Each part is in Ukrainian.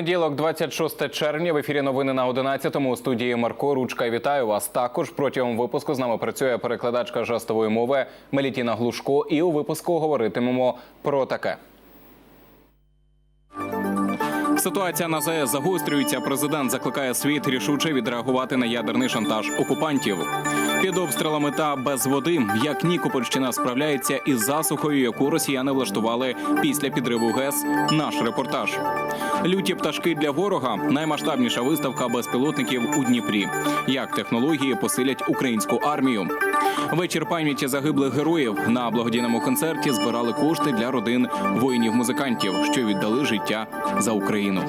Понеділок, 26 червня. В ефірі новини на 11-му. У студії Марко Ручка. Вітаю вас. Також протягом випуску з нами працює перекладачка жестової мови Мелітіна Глушко. І у випуску говоритимемо про таке. Ситуація на ЗАЕС загострюється. Президент закликає світ рішуче відреагувати на ядерний шантаж окупантів. Під обстрілами та без води, як Нікопольщина справляється із засухою, яку росіяни влаштували після підриву ГЕС. Наш репортаж. Люті пташки для ворога наймасштабніша виставка безпілотників у Дніпрі. Як технології посилять українську армію. Вечір пам'яті загиблих героїв на благодійному концерті збирали кошти для родин воїнів-музикантів, що віддали життя за Україну.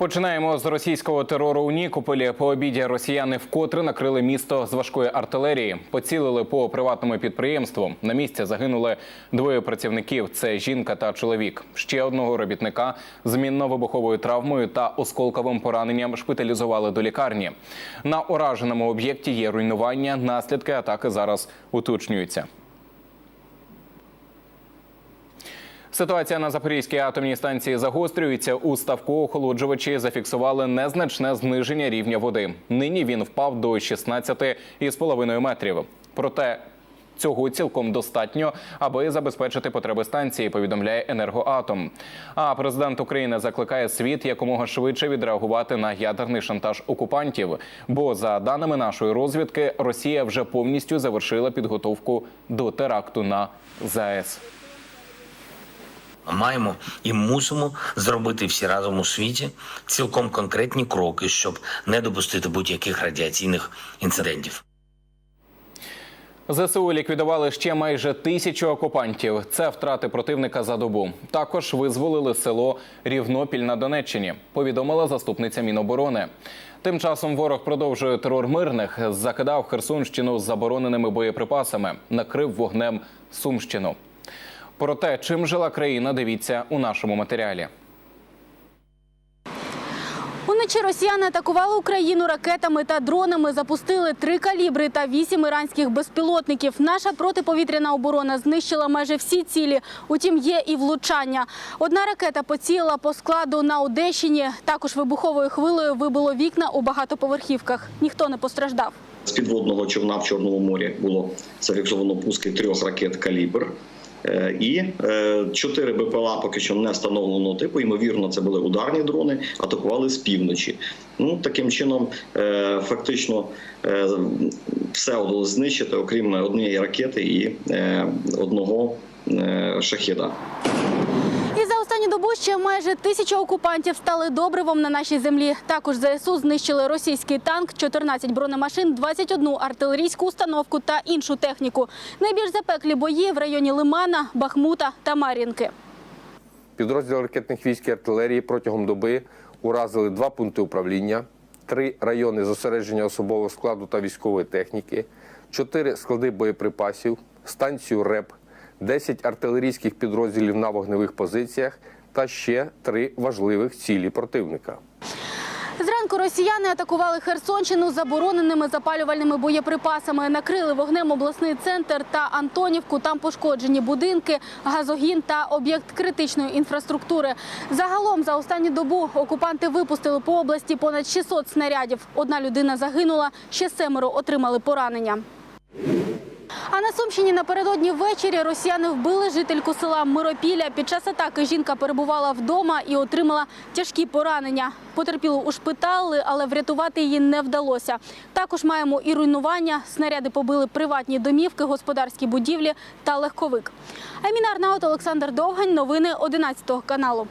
Починаємо з російського терору у Нікополі. По обіді росіяни вкотре накрили місто з важкої артилерії. Поцілили по приватному підприємству. На місці загинули двоє працівників: це жінка та чоловік. Ще одного робітника з мінно-вибуховою травмою та осколковим пораненням шпиталізували до лікарні. На ураженому об'єкті є руйнування. Наслідки атаки зараз уточнюються. Ситуація на Запорізькій атомній станції загострюється. У ставку охолоджувачі зафіксували незначне зниження рівня води. Нині він впав до 16,5 метрів. Проте цього цілком достатньо, аби забезпечити потреби станції. Повідомляє енергоатом. А президент України закликає світ якомога швидше відреагувати на ядерний шантаж окупантів. Бо за даними нашої розвідки, Росія вже повністю завершила підготовку до теракту на ЗАЕС. Маємо і мусимо зробити всі разом у світі цілком конкретні кроки, щоб не допустити будь-яких радіаційних інцидентів. ЗСУ ліквідували ще майже тисячу окупантів. Це втрати противника за добу. Також визволили село Рівнопіль на Донеччині. Повідомила заступниця Міноборони. Тим часом ворог продовжує терор мирних. Закидав Херсонщину забороненими боєприпасами, накрив вогнем Сумщину. Про те, чим жила країна, дивіться у нашому матеріалі. Уночі росіяни атакували Україну ракетами та дронами, запустили три калібри та вісім іранських безпілотників. Наша протиповітряна оборона знищила майже всі цілі. Утім, є і влучання. Одна ракета поцілила по складу на Одещині. Також вибуховою хвилею вибило вікна у багатоповерхівках. Ніхто не постраждав. З підводного човна в Чорному морі було зафіксовано пуски трьох ракет калібр. Е, І е, чотири БПЛА поки що не встановленого типу. Ймовірно, це були ударні дрони, атакували з півночі. Ну таким чином, е, фактично, все вдалося знищити, окрім однієї ракети і одного шахіда. І за останню добу ще майже тисяча окупантів стали добривом на нашій землі. Також ЗСУ знищили російський танк, 14 бронемашин, 21 артилерійську установку та іншу техніку. Найбільш запеклі бої в районі Лимана, Бахмута та Мар'їнки. Підрозділи ракетних військ і артилерії протягом доби уразили два пункти управління, три райони зосередження особового складу та військової техніки, чотири склади боєприпасів, станцію РЕП, 10 артилерійських підрозділів на вогневих позиціях та ще три важливих цілі противника. Зранку росіяни атакували Херсонщину забороненими запалювальними боєприпасами. Накрили вогнем обласний центр та Антонівку. Там пошкоджені будинки, газогін та об'єкт критичної інфраструктури. Загалом за останню добу окупанти випустили по області понад 600 снарядів. Одна людина загинула, ще семеро отримали поранення. А на Сумщині напередодні ввечері росіяни вбили жительку села Миропілля. Під час атаки жінка перебувала вдома і отримала тяжкі поранення. Потерпілу ушпитали, але врятувати її не вдалося. Також маємо і руйнування. Снаряди побили приватні домівки, господарські будівлі та легковик. Аміна Арнаут, Олександр Довгань. Новини 11 каналу.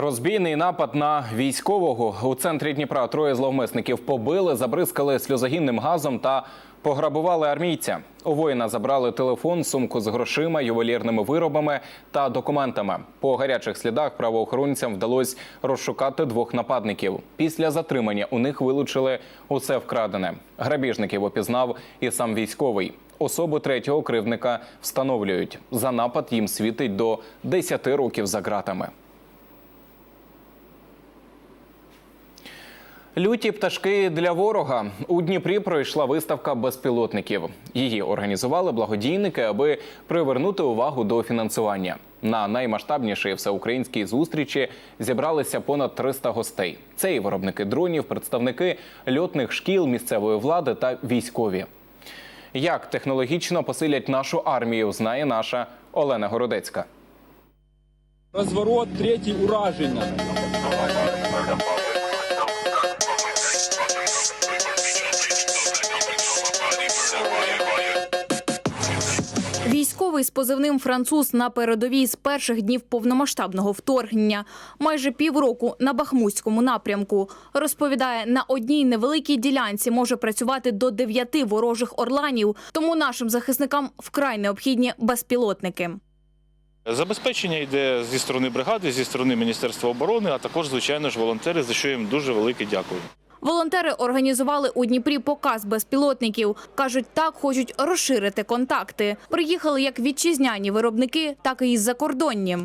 Розбійний напад на військового у центрі Дніпра троє зловмисників побили, забризкали сльозогінним газом та пограбували армійця. У воїна забрали телефон, сумку з грошима, ювелірними виробами та документами. По гарячих слідах правоохоронцям вдалося розшукати двох нападників. Після затримання у них вилучили усе вкрадене. Грабіжників опізнав і сам військовий. Особу третього кривдника встановлюють. За напад їм світить до 10 років за ґратами. Люті пташки для ворога у Дніпрі пройшла виставка безпілотників. Її організували благодійники, аби привернути увагу до фінансування. На наймасштабнішій всеукраїнській зустрічі зібралися понад 300 гостей. Це і виробники дронів, представники льотних шкіл, місцевої влади та військові. Як технологічно посилять нашу армію, знає наша Олена Городецька. Розворот, третій ураження. Військовий з позивним француз на передовій з перших днів повномасштабного вторгнення, майже півроку на Бахмутському напрямку. Розповідає, на одній невеликій ділянці може працювати до дев'яти ворожих орланів, тому нашим захисникам вкрай необхідні безпілотники. Забезпечення йде зі сторони бригади, зі сторони Міністерства оборони, а також, звичайно ж, волонтери, за що їм дуже велике дякую. Волонтери організували у Дніпрі показ безпілотників. кажуть, так хочуть розширити контакти. Приїхали як вітчизняні виробники, так і закордонні.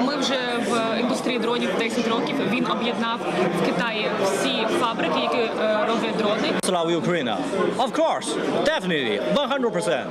Ми вже в індустрії дронів 10 років. Він об'єднав в Китаї всі фабрики, які е, роблять дрони. Course, definitely, 100%.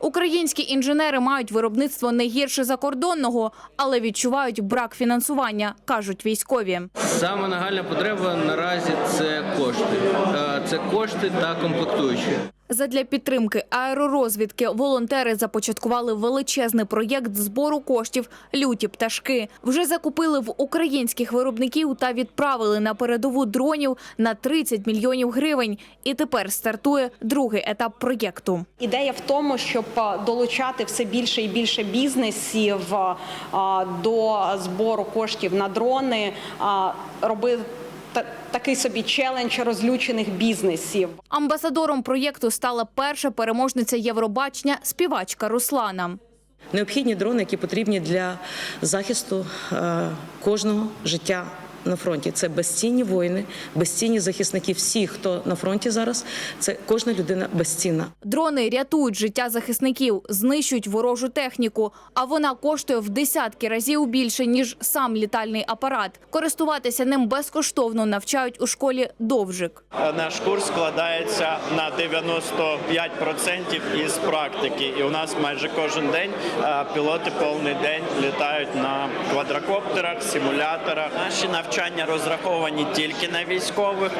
Українські інженери мають виробництво не гірше закордонного, але відчувають брак фінансування, кажуть військові. Саме нагальна потреба наразі це кошти. Е, Це кошти та комплектуючі. Задля підтримки аеророзвідки волонтери започаткували величезний проєкт збору коштів люті пташки. Вже закупили в українських виробників та відправили на передову дронів на 30 мільйонів гривень. І тепер стартує другий етап проєкту. Ідея в тому, щоб долучати все більше і більше бізнесів до збору коштів на дрони, а, робити такий собі челендж розлючених бізнесів. Амбасадором проєкту стала перша переможниця Євробачення співачка Руслана. Необхідні дрони, які потрібні для захисту е, кожного життя на фронті. Це безцінні воїни, безцінні захисники. Всі, хто на фронті зараз, це кожна людина безцінна. Дрони рятують життя захисників, знищують ворожу техніку, а вона коштує в десятки разів більше ніж сам літальний апарат. Користуватися ним безкоштовно навчають у школі Довжик. Наш курс складається на 95% із практики, і у нас майже кожен день е, пілоти повний день літають на квадрокоптерах, симуляторах. Наші навчання розраховані тільки на військових.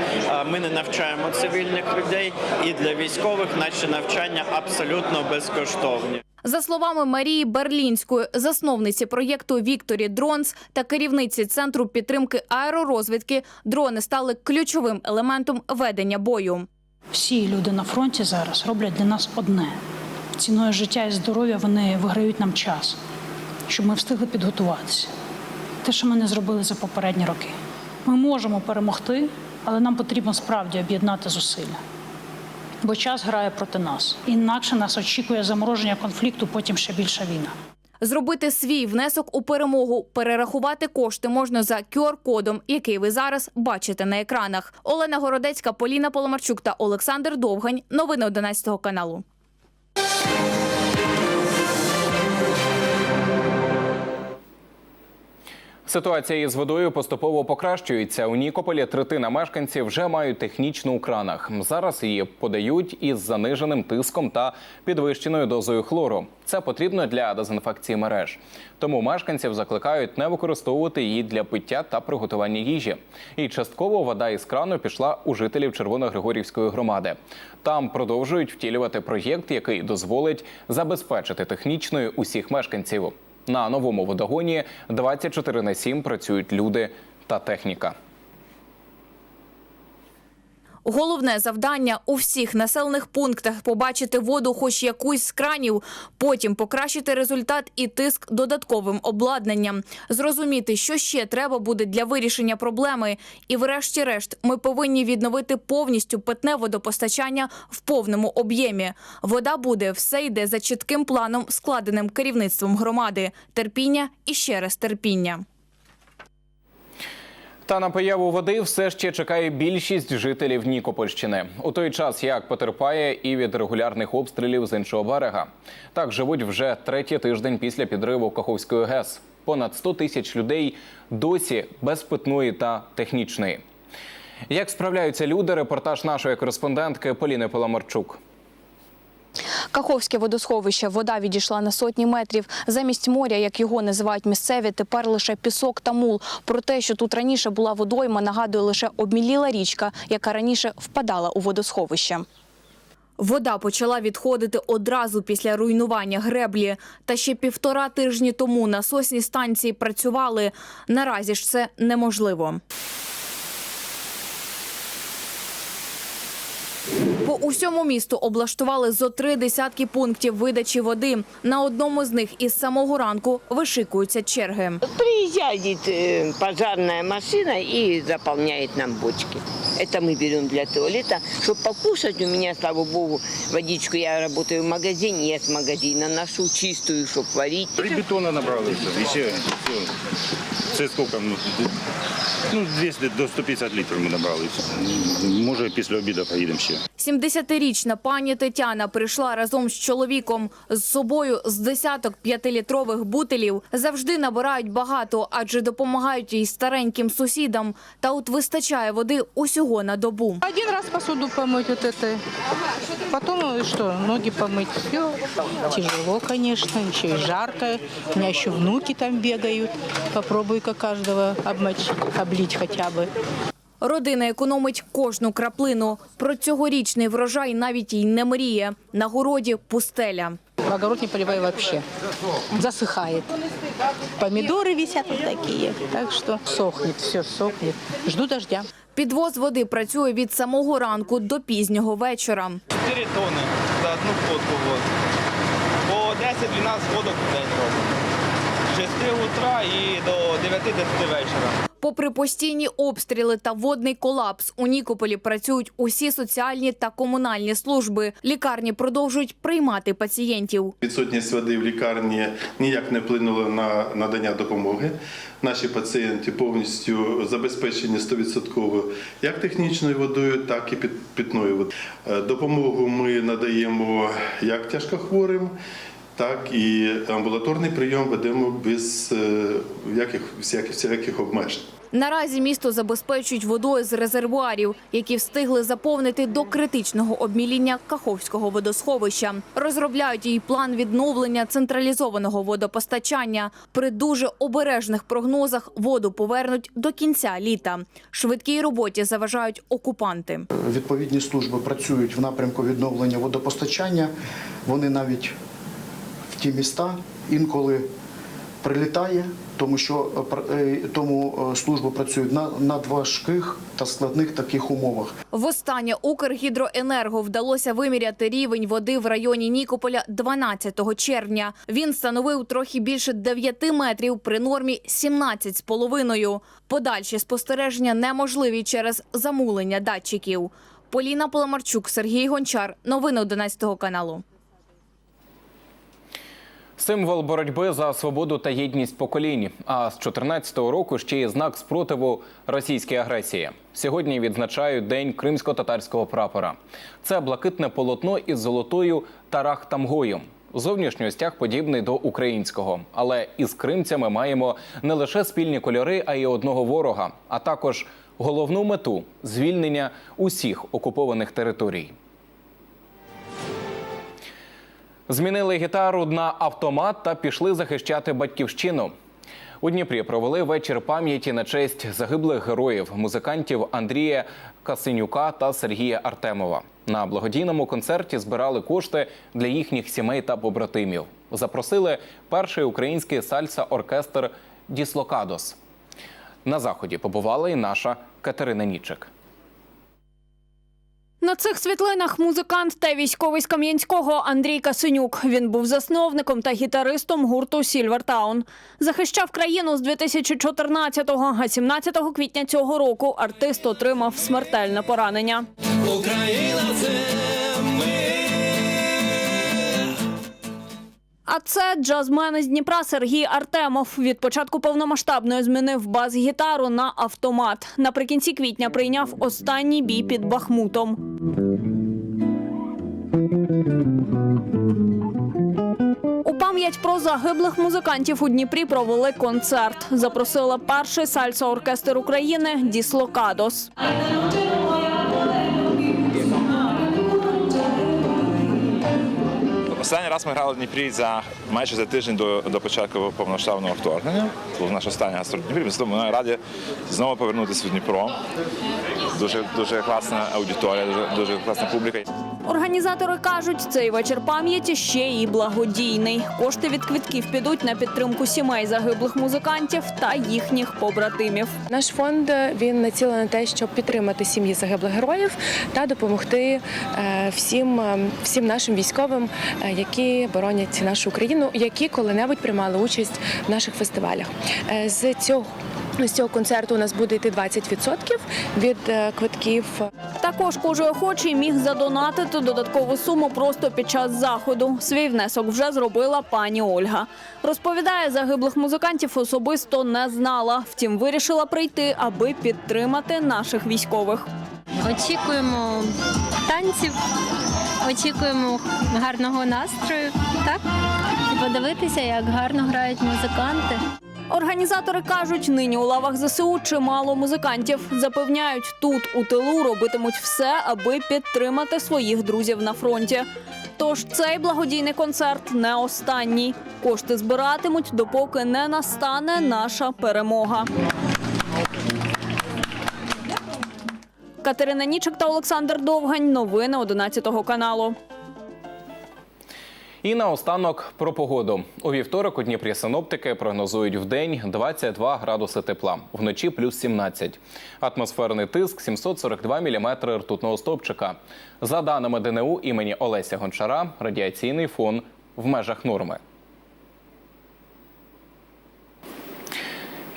Ми не навчаємо цивільних людей, і для військових наші навчання абсолютно безкоштовні. За словами Марії Берлінської, засновниці проєкту Вікторі Дронс та керівниці центру підтримки аеророзвідки, дрони стали ключовим елементом ведення бою. Всі люди на фронті зараз роблять для нас одне: ціною життя і здоров'я вони виграють нам час, щоб ми встигли підготуватися. Те, що ми не зробили за попередні роки. Ми можемо перемогти, але нам потрібно справді об'єднати зусилля. Бо час грає проти нас. Інакше нас очікує замороження конфлікту, потім ще більша війна. Зробити свій внесок у перемогу, перерахувати кошти можна за QR-кодом, який ви зараз бачите на екранах. Олена Городецька, Поліна Поломарчук та Олександр Довгань. Новини 11 каналу. Ситуація із водою поступово покращується. У Нікополі третина мешканців вже мають технічну у кранах. Зараз її подають із заниженим тиском та підвищеною дозою хлору. Це потрібно для дезінфекції мереж. Тому мешканців закликають не використовувати її для пиття та приготування їжі. І частково вода із крану пішла у жителів Червоногригорівської громади. Там продовжують втілювати проєкт, який дозволить забезпечити технічною усіх мешканців. На новому водогоні 24 на 7 працюють люди та техніка. Головне завдання у всіх населених пунктах побачити воду, хоч якусь з кранів, потім покращити результат і тиск додатковим обладнанням, зрозуміти, що ще треба буде для вирішення проблеми. І, врешті-решт, ми повинні відновити повністю питне водопостачання в повному об'ємі. Вода буде, все йде за чітким планом, складеним керівництвом громади. Терпіння і ще раз терпіння. Та на появу води все ще чекає більшість жителів Нікопольщини. У той час як потерпає і від регулярних обстрілів з іншого берега. Так живуть вже третій тиждень після підриву Каховської ГЕС. Понад 100 тисяч людей досі без питної та технічної. Як справляються люди? Репортаж нашої кореспондентки Поліни Паламарчук. Каховське водосховище. Вода відійшла на сотні метрів. Замість моря, як його називають місцеві, тепер лише пісок та мул. Про те, що тут раніше була водойма, нагадує лише обміліла річка, яка раніше впадала у водосховище. Вода почала відходити одразу після руйнування греблі. Та ще півтора тижні тому насосні станції працювали. Наразі ж це неможливо. усьому місту облаштували зо три десятки пунктів видачі води. На одному з них із самого ранку вишикуються черги. Приезжает э, пожарная машина и заполняет нам бочки. Это мы берем для туалета. Чтобы покушать, у меня, слава богу, водичку, я работаю в магазине, я с магазина ношу чистую, чтобы варить. Три бетона набрали, все, і ще все. Це скільки? Ну, ну, 200 до 150 літрів ми набрали. Може, після обіду поїдемо ще. 70-річна пані Тетяна прийшла разом з чоловіком. З собою з десяток п'ятилітрових бутилів завжди набирають багато, адже допомагають їй стареньким сусідам. Та от вистачає води усього на добу. Один раз посуду помыть вот это. Потом э, что, ноги помыть. Все тяжело, конечно, еще и жарко. У меня еще внуки там бегают. Попробуй-ка каждого обмочить, облить хотя бы. Родина економить кожну краплину. Про цьогорічний врожай навіть й не мріє. На городі пустеля. В огород не поливай вообще. Засыхает. Помидоры висят вот такие. Так что сохнет, все сохнет. Жду дождя. Підвоз води працює від самого ранку до пізнього вечора. 4 тонни за одну ходку. Вот. По 10-12 ходок в день робимо. З 6 утра і до 9-10 вечора. Попри постійні обстріли та водний колапс, у Нікополі працюють усі соціальні та комунальні служби. Лікарні продовжують приймати пацієнтів. Відсутність води в лікарні ніяк не вплинула на надання допомоги. Наші пацієнти повністю забезпечені 100% як технічною водою, так і питною водою. Е, Допомогу ми надаємо як тяжкохворим, так і амбулаторний прийом ведемо без е, яких, всяких, всяких обмежень. Наразі місто забезпечують водою з резервуарів, які встигли заповнити до критичного обміління Каховського водосховища. Розробляють їй план відновлення централізованого водопостачання. При дуже обережних прогнозах воду повернуть до кінця літа. Швидкій роботі заважають окупанти. Відповідні служби працюють в напрямку відновлення водопостачання. Вони навіть ті міста інколи прилітає, тому що е, е, тому е, служби працюють на надважких та складних таких умовах. Востаннє Укргідроенерго вдалося виміряти рівень води в районі Нікополя 12 червня. Він становив трохи більше 9 метрів при нормі 17,5. Подальші спостереження неможливі через замулення датчиків. Поліна Поломарчук, Сергій Гончар. Новини 11 каналу. Символ боротьби за свободу та єдність поколінь. А з 14-го року ще є знак спротиву російській агресії. Сьогодні відзначають День кримсько-татарського прапора. Це блакитне полотно із золотою тарахтамгою. Зовнішньо стяг подібний до українського, але із кримцями маємо не лише спільні кольори, а й одного ворога, а також головну мету звільнення усіх окупованих територій. Змінили гітару на автомат та пішли захищати батьківщину. У Дніпрі провели вечір пам'яті на честь загиблих героїв музикантів Андрія Касинюка та Сергія Артемова. На благодійному концерті збирали кошти для їхніх сімей та побратимів. Запросили перший український сальса-оркестр Діслокадос. На заході побувала і наша Катерина Нічик. На цих світлинах музикант та військовий з Кам'янського Андрій Касенюк. Він був засновником та гітаристом гурту Сільвертаун. Захищав країну з 2014-го, а 17 квітня цього року артист отримав смертельне поранення. Україна це А це джазмен із Дніпра Сергій Артемов. Від початку повномасштабної змінив бас-гітару на автомат. Наприкінці квітня прийняв останній бій під Бахмутом. У пам'ять про загиблих музикантів у Дніпрі провели концерт. Запросили перший сальса-оркестр України Діслокадос. Останній раз ми грали в Дніпрі за майже за тиждень до, до початку повноштабного вторгнення. Це був наш останній гастроль в Дніпрі. Ми раді знову повернутися в Дніпро. Дуже дуже класна аудиторія, дуже, дуже класна публіка. Організатори кажуть, цей вечір пам'яті ще й благодійний. Кошти від квитків підуть на підтримку сімей загиблих музикантів та їхніх побратимів. Наш фонд е, він націлений на те, щоб підтримати сім'ї загиблих героїв та допомогти е, всім, е, всім нашим військовим, які боронять нашу Україну, які коли-небудь приймали участь в наших фестивалях. З цього з цього концерту у нас буде йти 20% від е, квитків. Також кожен охочий міг задонатити додаткову суму просто під час заходу. Свій внесок вже зробила пані Ольга. Розповідає, загиблих музикантів особисто не знала. Втім, вирішила прийти, аби підтримати наших військових. Очікуємо танців, очікуємо гарного настрою, так? І подивитися, як гарно грають музиканти. Організатори кажуть, нині у лавах ЗСУ чимало музикантів. Запевняють, тут у тилу робитимуть все, аби підтримати своїх друзів на фронті. Тож цей благодійний концерт не останній. Кошти збиратимуть, допоки не настане наша перемога. Катерина Нічик та Олександр Довгань. Новини 11 каналу. І наостанок про погоду. У вівторок у Дніпрі синоптики прогнозують в день 22 градуси тепла, вночі плюс 17. Атмосферний тиск 742 міліметри ртутного стовпчика. За даними ДНУ імені Олеся Гончара, радіаційний фон в межах норми.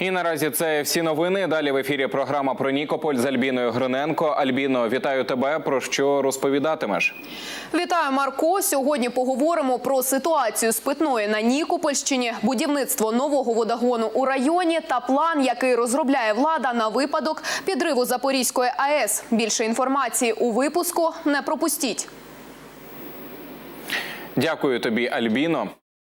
І наразі це всі новини. Далі в ефірі програма про Нікополь з Альбіною Гриненко. Альбіно, вітаю тебе. Про що розповідатимеш? Вітаю, Марко. Сьогодні поговоримо про ситуацію з питною на Нікопольщині, будівництво нового водогону у районі та план, який розробляє влада на випадок підриву Запорізької АЕС. Більше інформації у випуску не пропустіть. Дякую тобі, Альбіно.